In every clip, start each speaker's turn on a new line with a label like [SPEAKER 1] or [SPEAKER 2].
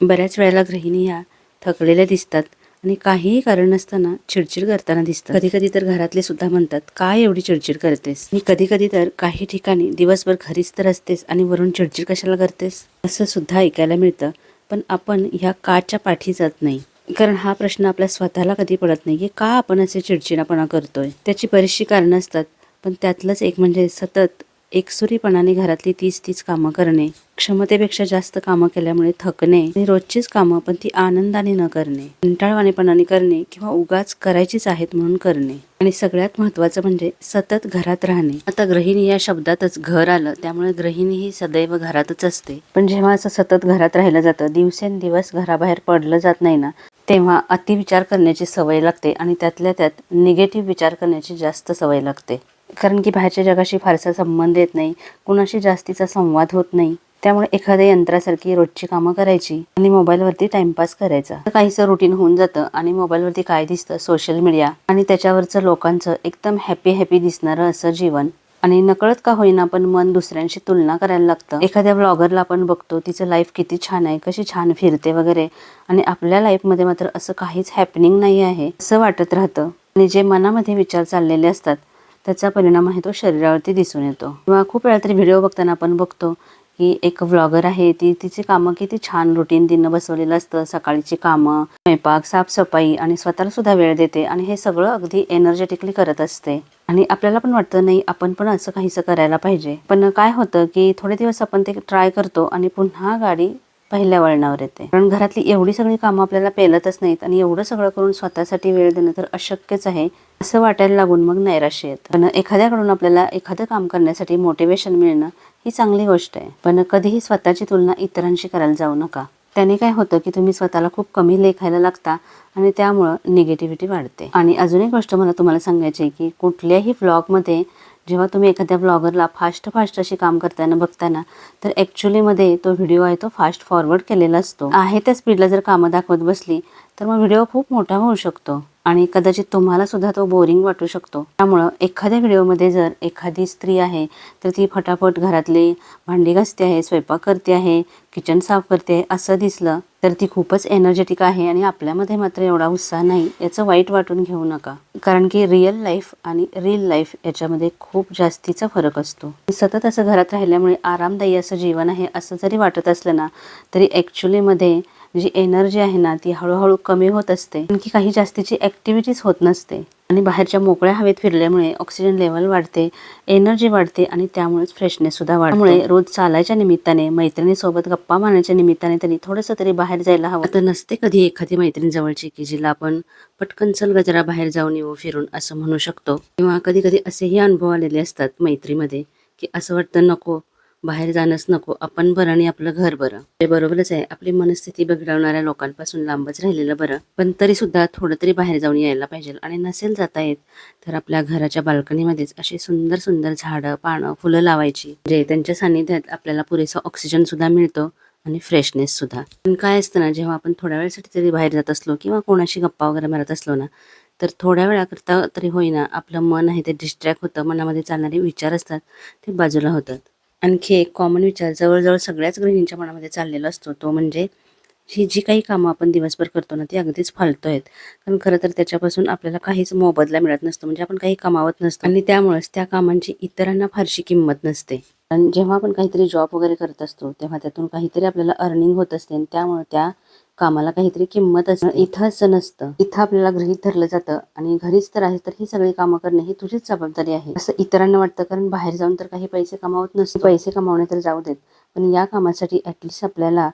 [SPEAKER 1] बऱ्याच वेळेला गृहिणी ह्या थकलेल्या दिसतात आणि काहीही कारण नसताना चिडचिड करताना दिसतात. कधी कधी तर घरातले सुद्धा म्हणतात काय एवढी चिडचिड करतेस? आणि कधी कधी तर काही ठिकाणी दिवसभर घरीच तर असतेस आणि वरून चिडचिड कशाला करतेस? असं सुद्धा ऐकायला मिळतं पण आपण ह्या काच्या पाठी जात नाही. कारण हा प्रश्न आपल्या स्वतःला कधी पडत नाही की का आपण असे चिडचिडापणा करतोय? त्याची बरीचशी कारणं असतात पण त्यातलंच एक म्हणजे सतत एकसुरीपणाने घरातली तीच तीच कामं करणे क्षमतेपेक्षा जास्त कामं केल्यामुळे थकणे आणि रोजचीच कामं पण ती आनंदाने न करणे कंटाळवाणेपणाने करणे किंवा उगाच करायचीच आहेत म्हणून करणे. आणि सगळ्यात महत्वाचं म्हणजे सतत घरात राहणे. आता गृहिणी या शब्दातच घर आलं त्यामुळे गृहिणी ही सदैव घरातच असते. पण जेव्हा असं सतत घरात राहिलं जातं दिवसेंदिवस घराबाहेर पडलं जात नाही ना तेव्हा अतिविचार करण्याची सवय लागते आणि त्यातल्या त्यात निगेटिव्ह विचार करण्याची जास्त सवय लागते. कारण की बाहेरच्या जगाशी फारसा संबंध येत नाही. कुणाशी जास्तीचा संवाद होत नाही. त्यामुळे एखाद्या यंत्रासारखी रोजची कामं करायची आणि मोबाईलवरती टाइमपास करायचा. तर रुटीन होऊन जातं आणि मोबाईलवरती काय दिसतं? सोशल मीडिया आणि त्याच्यावरचं लोकांचं एकदम हॅपी हॅपी दिसणारं असं जीवन. आणि नकळत का होईना पण मन दुसऱ्यांशी तुलना करायला लागतं. एखाद्या ब्लॉगरला आपण बघतो तिचं लाईफ किती छान आहे कशी छान फिरते वगैरे. आणि आपल्या लाईफमध्ये मात्र असं काहीच हॅपनिंग नाही आहे असं वाटत राहतं. आणि जे मनामध्ये विचार चाललेले असतात त्याचा परिणाम आहे तो शरीरावरती दिसून येतो. किंवा खूप वेळा तरी व्हिडिओ बघताना आपण बघतो की एक व्लॉगर आहे ती तिची कामं किती छान रुटीन तिनं बसवलेलं असतं. सकाळची कामं स्वयंपाक साफसफाई आणि स्वतःला सुद्धा वेळ देते आणि हे सगळं अगदी एनर्जेटिकली करत असते. आणि आपल्याला पण वाटतं नाही आपण पण असं काहीसं करायला पाहिजे. पण काय होतं की थोडे दिवस आपण ते ट्राय करतो आणि पुन्हा गाडी पहिल्या वळणावर येते. कारण घरातली एवढी सगळी कामं आपल्याला पेलतच नाहीत आणि एवढं सगळं करून स्वतःसाठी वेळ देणं तर अशक्यच आहे असं वाटायला लागून मग नैराश्य येतं. पण एखाद्याकडून आपल्याला एखादं काम करण्यासाठी मोटिवेशन मिळणं ही चांगली गोष्ट आहे. पण कधीही स्वतःची तुलना इतरांशी करायला जाऊ नका. त्याने काय होतं की तुम्ही स्वतःला खूप कमी लेखायला लागता आणि त्यामुळं निगेटिव्हिटी वाढते. आणि अजून एक गोष्ट मला तुम्हाला सांगायची आहे की कुठल्याही ब्लॉगमध्ये जेव्हा तुम्ही एखाद्या ब्लॉगरला फास्ट फास्ट अशी काम करताना बघताना तर ॲक्च्युलीमध्ये तो व्हिडिओ आहे तो फास्ट फॉरवर्ड केलेला असतो. आहे त्या स्पीडला जर कामं दाखवत बसली तर मग व्हिडिओ खूप मोठा होऊ शकतो आणि कदाचित तुम्हाला सुद्धा तो बोरिंग वाटू शकतो. त्यामुळं एखाद्या व्हिडिओमध्ये जर एखादी स्त्री आहे तर ती फटाफट घरातली भांडी घासते आहे स्वयंपाक करते आहे किचन साफ करते आहे असं दिसलं तर ती खूपच एनर्जेटिक आहे आणि आपल्यामध्ये मात्र एवढा उत्साह नाही याचं वाईट वाटून घेऊ नका. कारण की रिअल लाईफ आणि रील लाईफ याच्यामध्ये खूप जास्तीचा फरक असतो. सतत असं घरात राहिल्यामुळे आरामदायी असं जीवन आहे असं जरी वाटत असलं ना तरी ॲक्च्युलीमध्ये जी एनर्जी आहे ना ती हळूहळू कमी होत असते. आणखी काही जास्तीची ॲक्टिव्हिटीज होत नसते. आणि बाहेरच्या मोकळ्या हवेत फिरल्यामुळे ऑक्सिजन लेवल वाढते एनर्जी वाढते आणि त्यामुळेच फ्रेशनेस सुद्धा रोज चालायच्या निमित्ताने मैत्रिणीसोबत गप्पा मारण्याच्या निमित्ताने तरी थोडंसं तरी बाहेर जायला हवं. तर नसते कधी एखादी मैत्रीण जवळची की जिला आपण पटकन चल गजरा बाहेर जाऊन येऊ फिरून असं म्हणू शकतो. किंवा कधी कधी असेही अनुभव आलेले असतात मैत्रीमध्ये की असं वाटतं नको बाहेर जाणंच नको आपण बरं आणि आपलं घर बरं. ते बरोबरच आहे. आपली मनस्थिती बिघडवणाऱ्या लोकांपासून लांबच राहिलेलं बरं. पण तरी सुद्धा थोडं तरी बाहेर जाऊन यायला पाहिजे आणि नसेल जाता येत तर आपल्या घराच्या बाल्कनीमध्येच अशी सुंदर सुंदर झाडं पानं फुलं लावायची जे त्यांच्या सानिध्यात आपल्याला पुरेसा ऑक्सिजन सुद्धा मिळतो आणि फ्रेशनेस सुद्धा पण काय असतं ना जेव्हा आपण थोड्या वेळासाठी तरी बाहेर जात असलो किंवा कोणाशी गप्पा वगैरे मारत असलो ना तर थोड्या वेळाकरता तरी होईना आपलं मन आहे ते डिस्ट्रॅक्ट होतं मनामध्ये चालणारे विचार असतात ते बाजूला होतात. आणखी एक कॉमन विचार जवळजवळ सगळ्याच गृहिणींच्या मनामध्ये चाललेला असतो तो म्हणजे ही जी काही कामं आपण दिवसभर करतो ना ती अगदीच फालतो आहेत. कारण खरं तर त्याच्यापासून आपल्याला काहीच मोबदला मिळत नसतो म्हणजे आपण काही कमावत नसतो. आणि त्यामुळेच त्या कामांची इतरांना फारशी किंमत नसते. कारण जेव्हा आपण काहीतरी जॉब वगैरे करत असतो तेव्हा त्यातून काहीतरी आपल्याला अर्निंग होत असते आणि त्यामुळे त्या कामाला काहीतरी किंमत इथं असं नसतं. इथं आपल्याला गृहीत धरलं जातं आणि घरीच तर आहे तर ही सगळी कामं करणे ही तुझीच जबाबदारी आहे. असं इतरांना वाटतं कारण बाहेर जाऊन तर काही पैसे कमावत नसते. पैसे कमावणे तर जाऊ देत. पण या कामासाठी ॲटलिस्ट आपल्याला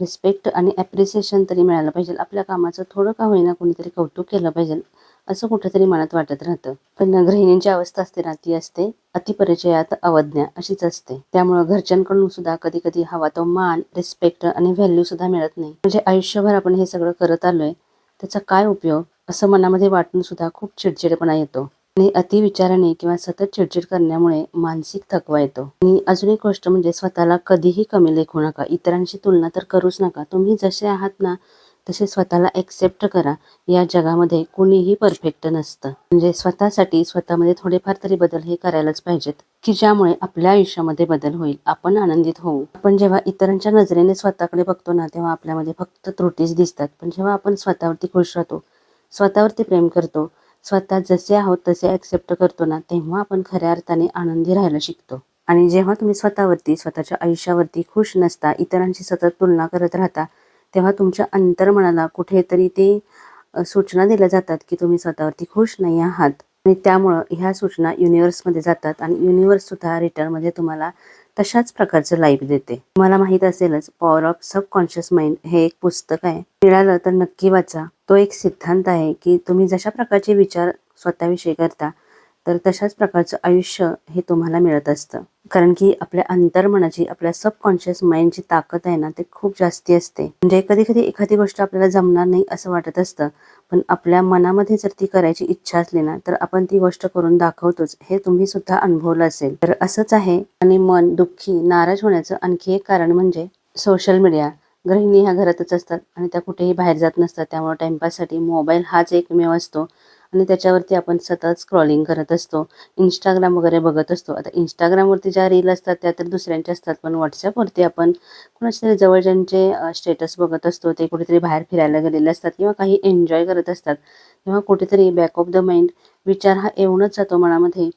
[SPEAKER 1] रिस्पेक्ट आणि ॲप्रिसिएशन तरी मिळालं पाहिजे. आपल्या कामाचं थोडं का होईना कोणीतरी कौतुक केलं पाहिजे. असं कुठेतरी मनात वाटत राहतं. पण गृहिणींची अवस्था असते ना ती असते अतिपरिचयात अवज्ञा अशीच असते. त्यामुळे घरच्यांकडून सुद्धा कधी कधी हवा तो मान रिस्पेक्ट आणि व्हॅल्यू सुद्धा मिळत नाही. म्हणजे आयुष्यभर आपण हे सगळं करत आलोय त्याचा काय उपयोग? असं मनामध्ये वाटून सुद्धा खूप चिडचिडपणा येतो. आणि अतिविचाराने किंवा सतत चिडचिड करण्यामुळे मानसिक थकवा येतो. आणि अजून एक गोष्ट म्हणजे स्वतःला कधीही कमी लेखू नका. इतरांशी तुलना तर करूच नका. तुम्ही जसे आहात ना तसे स्वतःला एक्सेप्ट करा. या जगामध्ये कुणीही परफेक्ट नसतं. म्हणजे स्वतःसाठी स्वतःमध्ये थोडेफार तरी बदल हे करायलाच पाहिजेत की ज्यामुळे आपल्या आयुष्यामध्ये बदल होईल. आपण आनंदित होऊ. आपण जेव्हा इतरांच्या नजरेने स्वतःकडे बघतो ना तेव्हा आपल्यामध्ये फक्त त्रुटीच दिसतात. पण जेव्हा आपण स्वतःवरती खुश राहतो स्वतःवरती प्रेम करतो स्वतः जसे आहोत तसे ॲक्सेप्ट करतो ना तेव्हा आपण खऱ्या अर्थाने आनंदी राहायला शिकतो. आणि जेव्हा तुम्ही स्वतःवरती स्वतःच्या आयुष्यावरती खुश नसता इतरांची सतत तुलना करत राहता तेव्हा तुमच्या अंतर्मनाला कुठेतरी ते सूचना दिल्या जातात की तुम्ही स्वतःवरती खुश नाही आहात. आणि त्यामुळं ह्या सूचना युनिव्हर्समध्ये जातात आणि युनिव्हर्स सुद्धा रिटर्नमध्ये तुम्हाला तशाच प्रकारचं लाईफ देते. तुम्हाला माहीत असेलच पॉवर ऑफ सबकॉन्शियस माइंड हे एक पुस्तक आहे. मिळालं तर नक्की वाचा. तो एक सिद्धांत आहे की तुम्ही जशा प्रकारचे विचार स्वतःविषयी करता तर तशाच प्रकारचं आयुष्य हे तुम्हाला मिळत असतं. कारण की आपल्या अंतर्मनाची आपल्या सबकॉन्शियस माइंडची ताकद आहे ना ते खूप जास्ती असते. म्हणजे कधी कधी एखादी गोष्ट आपल्याला जमणार नाही असं वाटत असतं. पण आपल्या मनामध्ये जर ती करायची इच्छा असली ना तर आपण ती गोष्ट करून दाखवतोच. हे तुम्ही सुद्धा अनुभवलं असेल. तर असंच आहे. आणि मन दुःखी नाराज होण्याचं आणखी एक कारण म्हणजे सोशल मीडिया गृहिणी ह्या घरातच असतात आणि त्या कुठेही बाहेर जात नसतात. त्यामुळे टाइमपाससाठी मोबाईल हाच एकमेव असतो. आणि त्याच्यावरती आपण सतत स्क्रॉलिंग करत असतो. इंस्टाग्राम वगैरे बघत असतो. आता इंस्टाग्रामवरती ज्या रील असतात त्या तर दुसऱ्यांच्या असतात पण व्हॉट्सॲपवरती आपण कुणाच्या तरी जवळच्यांचे स्टेटस बघत असतो. ते कुठेतरी बाहेर फिरायला गेलेले असतात किंवा काही एन्जॉय करत असतात. तेव्हा कुठेतरी बॅक ऑफ द माइंड विचार हा येऊनच जातो मनामध्ये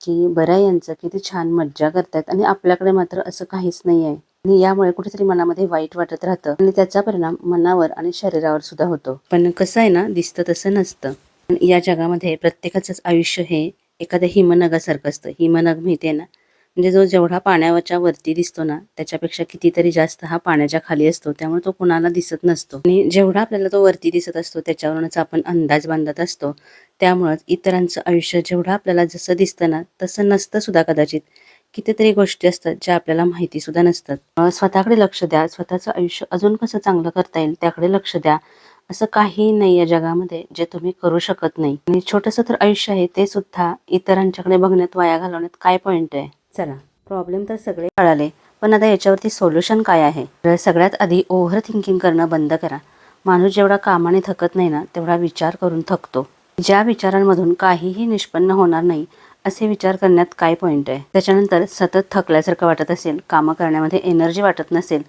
[SPEAKER 1] की बऱ्या यांचं किती छान मज्जा करतात आणि आपल्याकडे मात्र असं काहीच नाही आहे. आणि यामुळे कुठेतरी मनामध्ये वाईट वाटत राहतं आणि त्याचा परिणाम मनावर आणि शरीरावर सुद्धा होतो. पण कसं आहे ना दिसतं तसं नसतं. या जगामध्ये प्रत्येकाचंच आयुष्य हे एखाद्या हिमनगासारखं असतं. हिमनग माहिती आहे ना. म्हणजे जो जेवढा पाण्याच्या वरती दिसतो ना त्याच्यापेक्षा कितीतरी जास्त हा पाण्याच्या खाली असतो. त्यामुळे तो कुणाला दिसत नसतो. आणि जेवढा आपल्याला तो वरती दिसत असतो त्याच्यावरूनच आपण अंदाज बांधत असतो. त्यामुळंच इतरांचं आयुष्य जेवढं आपल्याला जसं दिसतं ना तसं नसतं सुद्धा कदाचित. कितीतरी गोष्टी असतात ज्या आपल्याला माहिती सुद्धा नसतात. स्वतःकडे लक्ष द्या. स्वतःचं आयुष्य अजून कसं चांगलं करता येईल त्याकडे लक्ष द्या. असं काही नाही या जगामध्ये जे तुम्ही करू शकत नाही. आणि छोटंसं तर आयुष्य आहे ते सुद्धा इतरांच्याकडे बघण्यात वाया घालवण्यात काय पॉईंट आहे? चला प्रॉब्लेम तर सगळे कळाले पण आता याच्यावरती सोल्युशन काय आहे? तर सगळ्यात आधी ओव्हर थिंकिंग करणं बंद करा. माणूस जेवढा कामाने थकत नाही ना तेवढा विचार करून थकतो. ज्या विचारांमधून काहीही निष्पन्न होणार नाही असे विचार करण्यात काय पॉईंट आहे? त्याच्यानंतर सतत थकल्यासारखं वाटत असेल कामं करण्यामध्ये एनर्जी वाटत नसेल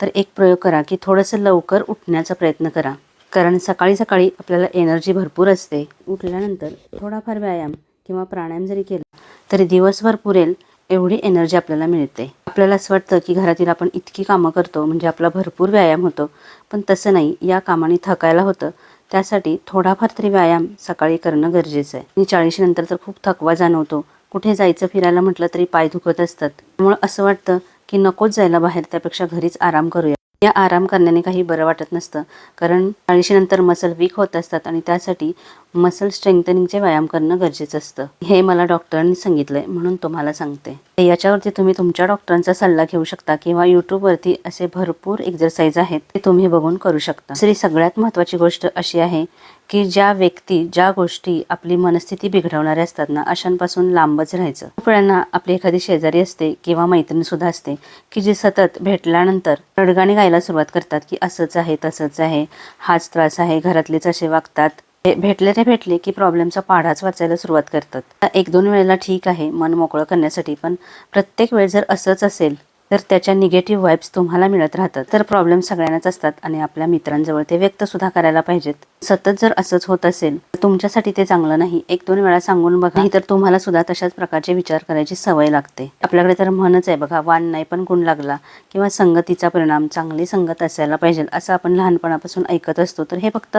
[SPEAKER 1] तर एक प्रयोग करा की थोडंसं लवकर उठण्याचा प्रयत्न करा. कारण सकाळी सकाळी आपल्याला एनर्जी भरपूर असते. उठल्यानंतर थोडाफार व्यायाम किंवा प्राणायाम जरी केला तरी दिवसभर पुरेल एवढी एनर्जी आपल्याला मिळते. आपल्याला असं वाटतं की घरातील आपण इतकी कामं करतो म्हणजे आपला भरपूर व्यायाम होतो. पण तसं नाही. या कामाने थकायला होतं. त्यासाठी थोडाफार तरी व्यायाम सकाळी करणं गरजेचं आहे. आणि चाळीशी नंतर तर खूप थकवा जाणवतो. कुठे जायचं फिरायला म्हटलं तरी पाय दुखत असतात. त्यामुळं असं वाटतं की नकोच जायला बाहेर. त्यापेक्षा घरीच आराम करूया. या आराम करण्याने काही बरं वाटत नसतं. कारण चाळीशीनंतर मसल वीक होत असतात आणि त्यासाठी मसल स्ट्रेंथनिंगचे व्यायाम करणं गरजेचं असतं. हे मला डॉक्टरांनी सांगितलंय म्हणून तुम्हाला सांगते. याच्यावरती तुम्ही तुमच्या डॉक्टरांचा सल्ला घेऊ शकता किंवा यूट्यूबवरती असे भरपूर एक्झरसाइज आहेत ते तुम्ही बघून करू शकता. दुसरी सगळ्यात महत्त्वाची गोष्ट अशी आहे की ज्या व्यक्ती ज्या गोष्टी आपली मनस्थिती बिघडवणाऱ्या असतात ना अशांपासून लांबच राहायचं. खूप वेळांना आपली एखादी शेजारी असते किंवा मैत्रीण सुद्धा असते की जी सतत भेटल्यानंतर रडगाणे गायला सुरुवात करतात की असंच आहे तसंच आहे हाच त्रास आहे घरातलेच असे वागतात. हे भेटले ते भेटले की प्रॉब्लेमचा पाढाच वाचायला सुरुवात करतात. एक दोन वेळेला ठीक आहे मन मोकळं करण्यासाठी पण प्रत्येक वेळ जर असंच असेल तर त्याच्या निगेटिव्ह वाईब्स तुम्हाला मिळत राहतात. तर प्रॉब्लेम सगळ्यांनाच असतात आणि आपल्या मित्रांजवळ ते व्यक्त सुद्धा करायला पाहिजेत. सतत जर असंच होत असेल तर तुमच्यासाठी ते चांगलं नाही. एक दोन वेळा सांगून बघा. तर तुम्हाला सुद्धा तशाच प्रकारचे विचार करायची सवय लागते. आपल्याकडे तर म्हणच आहे बघा वाण नाही पण गुण लागला किंवा संगतीचा परिणाम चांगली संगत असायला पाहिजे असं आपण लहानपणापासून ऐकत असतो. तर हे फक्त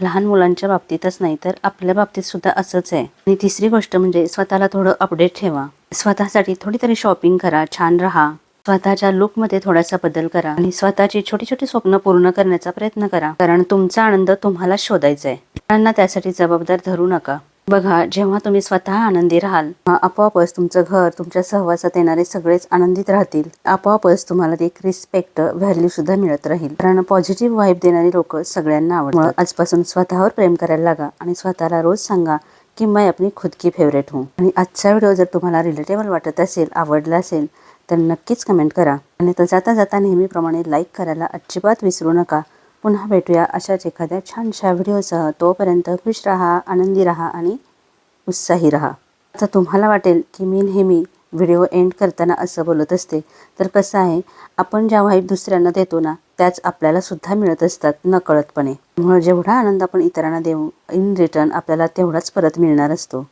[SPEAKER 1] लहान मुलांच्या बाबतीतच नाही तर आपल्या बाबतीत सुद्धा असंच आहे. आणि तिसरी गोष्ट म्हणजे स्वतःला थोडं अपडेट ठेवा. स्वतःसाठी थोडी तरी शॉपिंग करा छान राहा. स्वतःच्या लुकमध्ये थोडासा बदल करा आणि स्वतःची छोटी छोटी स्वप्न पूर्ण करण्याचा प्रयत्न करा. कारण तुमचा आनंद तुम्हाला शोधायचा आहे त्यांना त्यासाठी जबाबदार धरू नका. बघा जेव्हा तुम्ही स्वतः आनंदी राहाल आपोआपच तुमचं घर तुमच्या सहवासात येणारे सगळेच आनंदित राहतील. आपोआपच तुम्हाला एक रिस्पेक्ट व्हॅल्यू सुद्धा मिळत राहील. कारण पॉझिटिव्ह वाईब देणारी लोक सगळ्यांना आवडतात. आजपासून स्वतःवर प्रेम करायला लागा आणि स्वतःला रोज सांगा की मैं अपनी खुद की फेवरेट हूँ. आणि आजचा व्हिडिओ जर तुम्हाला रिलेटेबल वाटत असेल आवडला असेल तर नक्कीच कमेंट करा. आणि तर जाता जाता नेहमीप्रमाणे लाईक करायला अजिबात विसरू नका. पुन्हा भेटूया अशाच एखाद्या छानशा व्हिडिओसह तोपर्यंत खुश राहा आनंदी राहा आणि उत्साही राहा. आता तुम्हाला वाटेल की मी नेहमी व्हिडिओ एंड करताना असं बोलत असते. तर कसं आहे आपण ज्या वाईब दुसऱ्यांना देतो ना त्याच आपल्याला सुद्धा मिळत असतात नकळतपणे. म्हणून जेवढा आनंद आपण इतरांना देऊ इन रिटर्न आपल्याला तेवढाच परत मिळणार असतो.